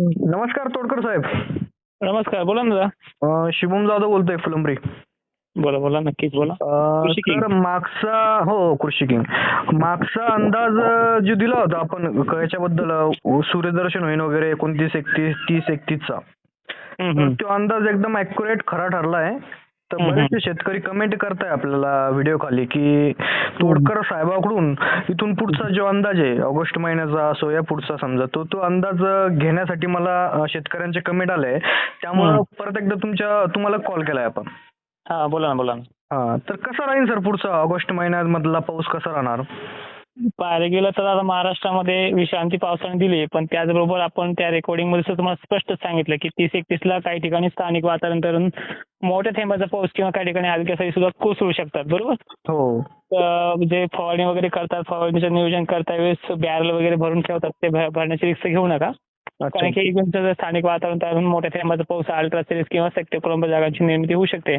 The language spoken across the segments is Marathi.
नमस्कार तोडकर साहेब. नमस्कार बोला ना दादा. अं, शुभम जाधव बोलतोय फुलंब्री. बोला बोला नक्कीच बोला. अं, कृषी किंग. तर मागचा हो कृषी किंग मागचा अंदाज अं, जो दिला होता आपण क- याच्याबद्दल अं, सूर्यदर्शन होईन वगैरे एकोणतीस एकतीस तीस एकतीसचा. हम्म, तर हम्म. तो अंदाज एकदम अॅक्युरेट खरा ठरला आहे तर बरेचसे शेतकरी कमेंट करताय आपल्याला व्हिडिओ खाली की तोडकर साहेबाकडून इथून पुढचा जो अंदाज आहे ऑगस्ट महिन्याचा असो या पुढचा समजा तो तो अंदाज घेण्यासाठी मला शेतकऱ्यांचे कमेंट आले त्यामुळं. परत एकदा तुमच्या तुम्हाला कॉल केलाय आपण. हा बोला ना बोला ना. हा तर कसा राहील सर पुढचा ऑगस्ट महिन्यामधला पाऊस कसा राहणार? पाहायला गेलं तर आता महाराष्ट्रामध्ये विश्रांती पावसाने दिली पण त्याचबरोबर आपण त्या रेकॉर्डिंगमध्ये सुद्धा तुम्हाला स्पष्ट सांगितलं की तीस एकतीस ला काही ठिकाणी स्थानिक वातावरण मोठ्या थेंबाचा पाऊस किंवा काही ठिकाणी हलक्या सरी सुद्धा कोसळू शकतात. बरोबर? हो. तर जे फवारणी वगैरे करतात फवारणीचं नियोजन करता वेळेस बॅरल वगैरे भरून ठेवतात. ते भर- भरण्याची रिस्क घेऊ नका. कारण की जर स्थानिक वातावरण तयार होऊन मोठ्या थेंबाचा पाऊस अल्ट्रा सिरीज किंवा सेक्टर कोलंबो जागांची निर्मिती होऊ शकते.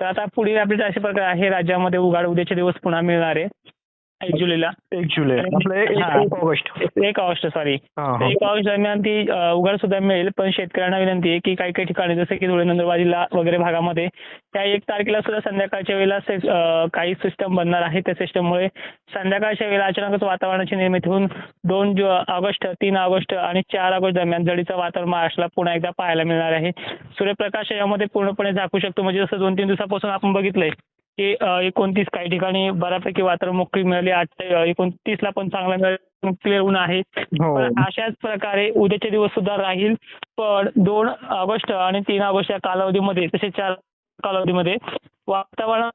तर आता पुढील अपडेट अशा प्रकारे आहे. राज्यामध्ये उघाड उद्याचे दिवस पुन्हा मिळणार आहे. एक जुलैला. एक जुलै. एक ऑगस्ट. एक ऑगस्ट सॉरी एक ऑगस्ट दरम्यान ती उघाड सुद्धा मिळेल पण शेतकऱ्यांना विनंती आहे की काही काही ठिकाणी जसं की धुळे नंदुरबार वगैरे भागामध्ये त्या एक तारखेला सुद्धा संध्याकाळच्या वेळेला काही सिस्टम बनणार आहे. त्या सिस्टममुळे संध्याकाळच्या वेळेला अचानकच वातावरणाची निर्मिती होऊन दोन ऑगस्ट तीन ऑगस्ट आणि चार ऑगस्ट दरम्यान जडीचं वातावरण महाराष्ट्राला पुन्हा एकदा पाहायला मिळणार आहे. सूर्यप्रकाश यामध्ये पूर्णपणे झाकू शकतो. म्हणजे जसं दोन तीन दिवसापासून आपण बघितलंय की एकोणतीस काही ठिकाणी बऱ्यापैकी वातावरण मोकळी मिळाली आठ एकोणतीस ला पण चांगला मिळालं. क्लिअर ऊन आहे. हो. पण अशाच प्रकारे उद्याचे दिवस सुद्धा राहील. पण दोन ऑगस्ट आणि तीन ऑगस्ट या कालावधीमध्ये तसेच चार कालावधीमध्ये वातावरण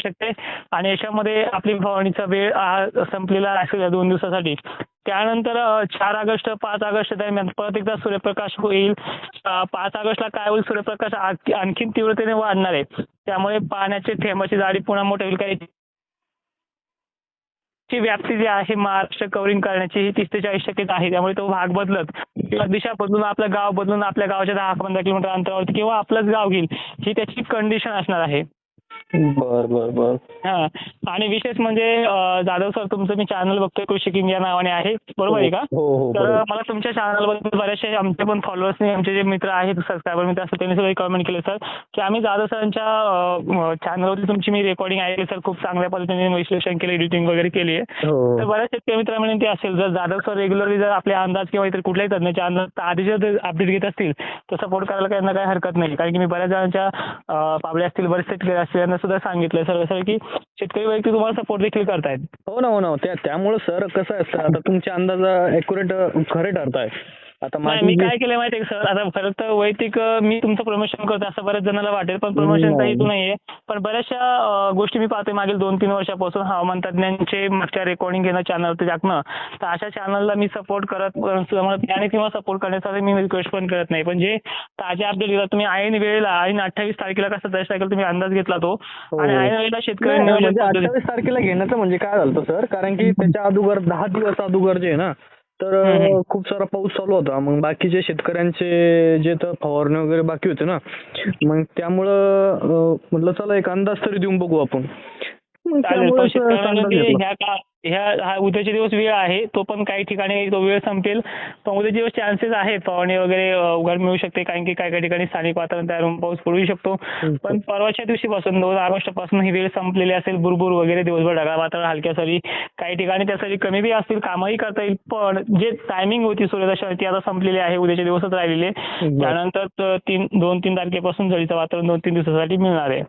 शकते आणि याच्यामध्ये आपली फवारणीचा वेळ हा संपलेला असेल या दोन दिवसासाठी. त्यानंतर चार ऑगस्ट पाच ऑगस्ट दरम्यान परत एकदा सूर्यप्रकाश होईल. पाच ऑगस्टला काय होईल? सूर्यप्रकाश आणखी- आणखीन तीव्रतेने वाढणार आहे. त्यामुळे पाण्याचे थेंबाची जाडी पुन्हा मोठी होईल. काही ची व्याप्ती जी आहे महाराष्ट्र कव्हरिंग करण्याची ही तीस ते चाळीस शक्यता आहे. त्यामुळे तो भाग बदलत किंवा दिशा बदलून आपलं गाव बदलून आपल्या गावाच्या दहा पंधरा किलोमीटर अंतरावरती किंवा आपलंच गाव घेईल ही त्याची कंडिशन असणार आहे. बर बर बर. हा. आणि विशेष म्हणजे जाधव सर तुमचं मी चॅनल बघतोय कृषी किंग या नावाने आहे. बरोबर आहे का? हो हो तर बरोबर. मला तुमच्या चॅनलबद्दल बरेचसे आमचे पण फॉलोअर्सने आमचे जे मित्र आहेत सबस्क्रायबर मित्र असतात त्यांनी सुद्धा कमेंट केले सर की आम्ही जाधव सरांच्या चॅनलवरती तुमची मी रेकॉर्डिंग ऐकली सर खूप चांगल्या पद्धतीने विश्लेषण केले एडिटिंग वगैरे केली आहे. हो तर बऱ्याच शेतकरी मित्र विनंती असेल जर जाधव सर रेग्युलरली जर आपले अंदाज किंवा इतर कुठल्याही तज्ञाचे अंदाज आधी जर अपडेट घेत असतील तर सपोर्ट करायला काही हरकत नाही. कारण की मी बऱ्याच जणांच्या पाबळे असतील बरेच शेतकरी असतील यांना सुद्धा सांगितलं सर सर की शेतकरी व्यक्ती तुम्हाला सपोर्ट देखील करतायत. हो ना हो ना. त्या त्यामुळे सर कसं असतं आता तुमच्या अंदाज अॅक्युरेट खरे ठरताय आता मी काय केलं माहितीये सर? आता खरं तर वैयक्तिक मी तुमचं प्रमोशन करतो असं बऱ्याच जणांना वाटेल पण प्रमोशनचा नाही. हेतू नाहीये. पण बऱ्याचशा गोष्टी मी पाहतोय मागील दोन तीन वर्षापासून हवामान तज्ञांचे मागच्या रेकॉर्डिंग घेणं चॅनलवरती टाकणं. तर अशा चॅनलला मी सपोर्ट करत आणि किंवा सपोर्ट करण्यासाठी मी रिक्वेस्ट पण करत नाही. पण जे ताजे अपडेट घेतात तुम्ही ऐन वेळेला ऐन अठ्ठावीस तारखेला कसं सत्तावीस तारखेला तुम्ही अंदाज घेतला तो. हो. आणि ऐन वेळेला शेतकरी नियोजन म्हणजे अठ्ठावीस तारखेला घेण्याचं म्हणजे काय झालं सर? कारण की त्याच्या अगोदर दहा दिवस अगोदर जे आहे ना तर खूप सारा पाऊस चालू होता. मग बाकीचे शेतकऱ्यांचे जे तर फवारणी वगैरे बाकी होते ना मग त्यामुळं म्हटलं चला एक अंदाज तरी देऊन बघू आपण. ह्या हा उद्याचे दिवस वेळ आहे तो पण काही ठिकाणी तो वेळ संपेल. पण उद्याचे दिवस चान्सेस आहेत. फवारणी वगैरे उघड मिळू शकते. कारण की काही काही ठिकाणी स्थानिक वातावरण तयार होऊन पाऊस पडू शकतो. पण परवाच्या दिवशीपासून दोन ऑगस्टपासून ही वेळ संपलेली असेल. बुरबुर वगैरे दिवसभर ढगाळ वातावरण हलक्या सरी काही ठिकाणी त्या सरी कमी बी असतील कामही करता येईल. पण जे टायमिंग होती सूर्यदर्शन ती आता संपलेली आहे. उद्याचे दिवसच राहिलेले. त्यानंतर तीन दोन तीन तारखेपासून जळीचं वातावरण दोन तीन दिवसासाठी मिळणार आहे.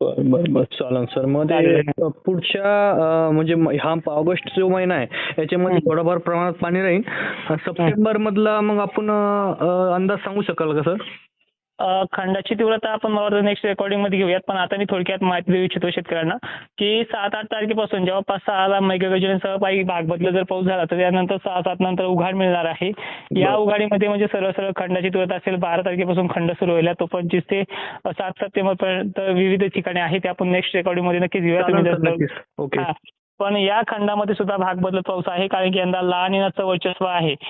बर बर चालेल सर. मग ते पुढच्या म्हणजे हा ऑगस्ट जो महिना आहे याच्यामध्ये हं. थोडंफार प्रमाणात पाणी राहील. सप्टेंबर मधला मग आपण अंदाज सांगू शकाल का सर? खंडाची तीव्रता आपण मला नेक्स्ट रेकॉर्डिंगमध्ये घेऊयात. पण आता मी थोडक्यात माहिती देऊ इच्छितो शेतकऱ्यांना की सात आठ तारखेपासून जवळपास सहाला मेघगर्जनेसह काही भाग बदल जर पाऊस झाला तर त्यानंतर सहा सात नंतर उघाड मिळणार आहे. या. उघाडीमध्ये म्हणजे सरळ सरळ खंडाची तीव्रता असेल बारा तारखेपासून खंड सुरू होईल. तो पंचवीस ते सात सप्टेंबर पर्यंत विविध ठिकाणी आहे ते आपण नेक्स्ट रेकॉर्डिंगमध्ये नक्कीच घेऊया. पण या खंडामध्ये सुद्धा भाग बदलत पाऊस आहे कारण की यंदा लहान येण्याचं वर्चस्व आहे.